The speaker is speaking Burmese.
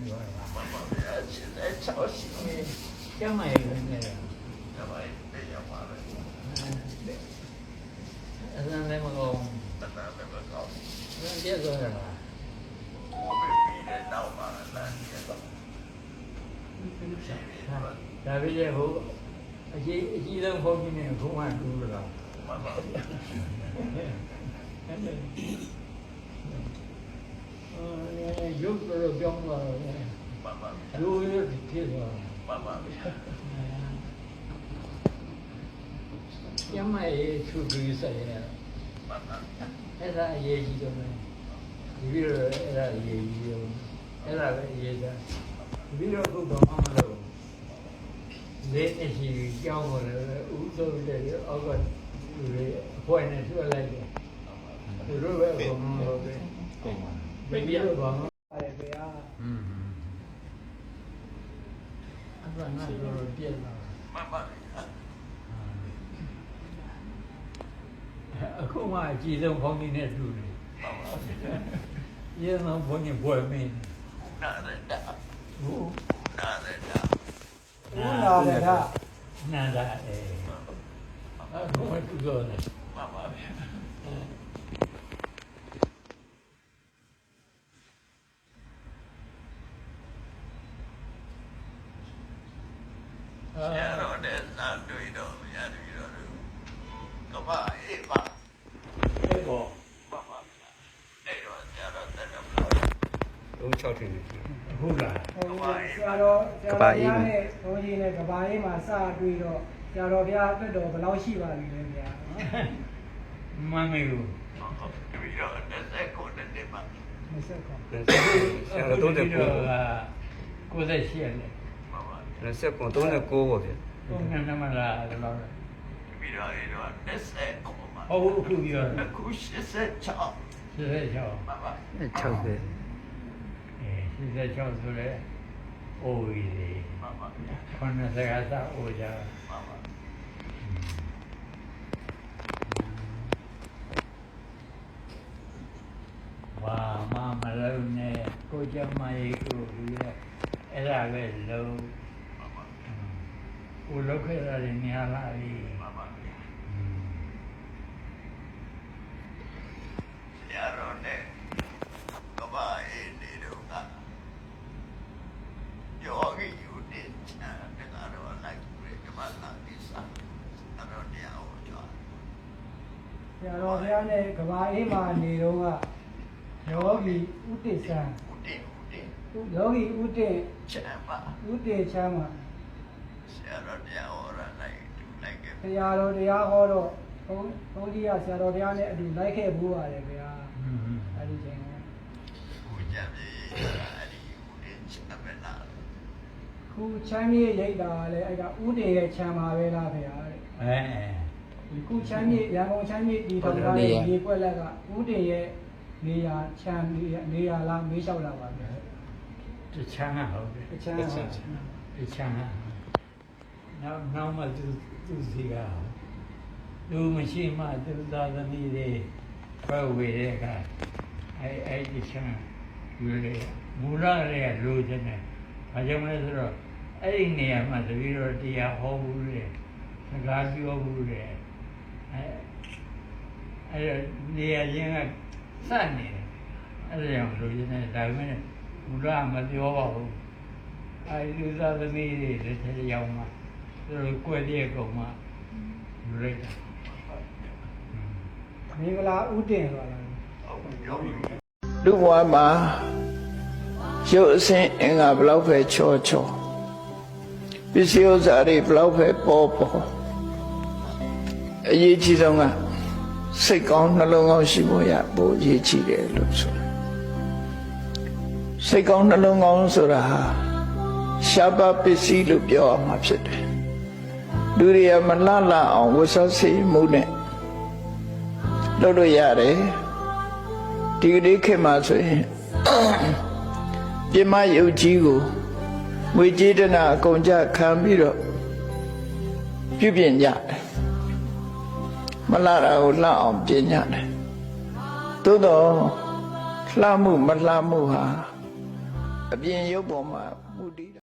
都报你了吧？现在操心的，想买人的了，他妈没想法了，那那么高，那那那么高，那别说了，我被逼的闹嘛，那也懂。大别这后，一一 ရုပ်တော့ကြောင်းသွားတော့မှန်ပါဗျာရိုးရိုးဖြစ်သွားမှန်ပါဗျာကျမရဲ့သူကြီးဆိုင်ရမှန်ပါဗျာအဲ့ဒါအရေးကြီးတယ်ဒီပြီးတော့အဲ့ဒါအရေးကြီးတယ်အဲ့ဒါပဲအရေးကြီးဒီပြီးတော့ဘုရားမှမလို့လက်အရှိကြောင်းတော့လည်းဥသုတဲ့အောက်ကလူတွေအဖွဲ့နဲ့ထွက်လိုက်တယ်သူတို့ပဲဘုံဘုံပဲ မင်းပြတော့ဘာမှပါတယ်ဗျာอืมအဲ့ဒါငါတို့ပြက်လာမှန်ပါတယ်အခုမှအကြည့်ဆုံးခေါင်းကြီးနဲ့တူနေ။ရေမောင်ဘုန်းကြီးဘွယ်မင်းနာရတာဟုတ်နာရတာနာရတာနာရတာအဲအခုမှတူတော့နေ။ ဆရာတော်နဲ့သာတွေ့တော့ရပြီတော့ကမ္ဘာအေးပါအဲ့တော့ဘာမှမလားအဲ့တော့ဆရာတော်တက်တော့လုံး6ထင်တယ်ဟုတ်လားဆရာတော်ဆရာတော်ရဲ့ဘုန်းကြီးနဲ့ကဘာအေးမှာစတွေ့တော့ဆရာတော်ဘုရားအတွက်တော်ဘယ်လောက်ရှိပါပြီလဲဗျာမမေဘူးဟုတ်ပြီတော့29နှစ်မှာ29ဆရာတော်တော့ကိုယ်သက်ရှိရတယ် ကျွန်တော်စက်ကွန်39ပေါ့ဗျာကိုယ်ငန်းနမလားဒီလောက်ပြီးတော့အဲ့တော့ SF ပေါ့မှာဟုတ်အခုပြီးတော့အခု86 86ပါပါ60ပဲအဲ86ဆိုလဲအိုးကြီးလေပါပါခေါင်းနဲ့စကားစအိုးကြပါပါဘာမှမလုပ်နဲ့ကိုကြမ်းမရေကိုပြီးရအဲ့ဒါပဲလုံး ကိုလောက်ခဲ့ရတယ်များလာပြီရတော့နဲ့ကဘာအေးနေတော့ကယောဂီယူနေချာတကတော့လိုက်ပြီးကဘာလာဒီစားအဲ့တော့တရားဟောကြဆရာတော်ဘုရားနဲ့ကဘာအေးမှာနေတော့ကယောဂီဥတ္တဆံဦးတင်ဦးတင်ယောဂီဥတ္တချမ်းပါဥတ္တချမ်းမှာ ဆရာတော်တရားဟောရလိုက်တူလိုက်ခဲ့ဆရာတော်တရားဟောတော့ဘုန်းဘုန်းကြီးကဆရာတော်ဘုရားနဲ့အတူလိုက်ခဲ့ဘူးပါတယ်ဗျာအဲ့ဒီချိန်ကဦးကြပြေအဲ့ဒီဦးတင်ချမ်းပဲလားခုချမ်းမြေရိတ်တာကလည်းအဲ့ကဥတ္တရဲ့ချမ်းပါပဲလားဗျာတဲ့အဲဒီခုချမ်းမြေရန်ကုန်ချမ်းမြေဒီထောင်ထားတဲ့ဒီကွက်လက်ကဥတည်ရဲ့နေရာချမ်းနေရာနေရာလားမေးလျှောက်လာပါဗျာတချမ်းဟုတ်တယ်အချမ်းဟာတချမ်း နောက်နောက်မှသူသူစီကသူမရှိမှသူသားသမီးတွေဖွဲ့ဝေတဲ့ကအဲအဲ့ဒီချမ်းယူလေမူလရဲ့လိုချင်တယ်ဘာကြောင့်လဲဆိုတော့အဲ့ဒီနေရာမှာတပည့်တော်တရားဟောဘူးလေစကားပြောဘူးလေအဲအဲ့ဒီနေရာချင်းကစနေတယ်အဲ့ဒါကြောင့်လိုချင်တယ်ဒါပေမဲ့မူလမပြောပါဘူးအဲဒီလူသားသမီးတွေလက်ထက်ရောက်မှသူတို့ ကွက်တဲ့ကောင်မှယူလိုက်တာမင်္ဂလာဥတည်ဆိုတာလားဟုတ်ပြောပြီလူဘဝမှာရုပ်အစဉ်အင်္ဂါဘလောက်ပဲချောချောပစ္စည်းဥစ္စာတွေဘလောက်ပဲပေါ်ပေါ်အရေးကြီးဆုံးကစိတ်ကောင်းနှလုံးကောင်းရှိဖို့ရပိုအရေးကြီးတယ်လို့ဆိုတယ်စိတ်ကောင်းနှလုံးကောင်းဆိုတာဟာရှားပါပစ္စည်းလို့ပြောရမှာဖြစ်တယ် လူတွေကမလှလှအောင်ဝတ်စားစေမှုနဲ့လုပ်လို့ရတယ်ဒီကလေးခေတ်မှာဆိုရင်ပြမယုတ်ကြီးကိုငွေကြေးတနာအကုန်ကြခံပြီးတော့ပြုပြင်ကြတယ်မလာတာကိုလှအောင်ပြင်ကြတယ်သို့တော့လှမှုမလှမှုဟာအပြင်ရုပ်ပေါ်မှာမူတည်တာ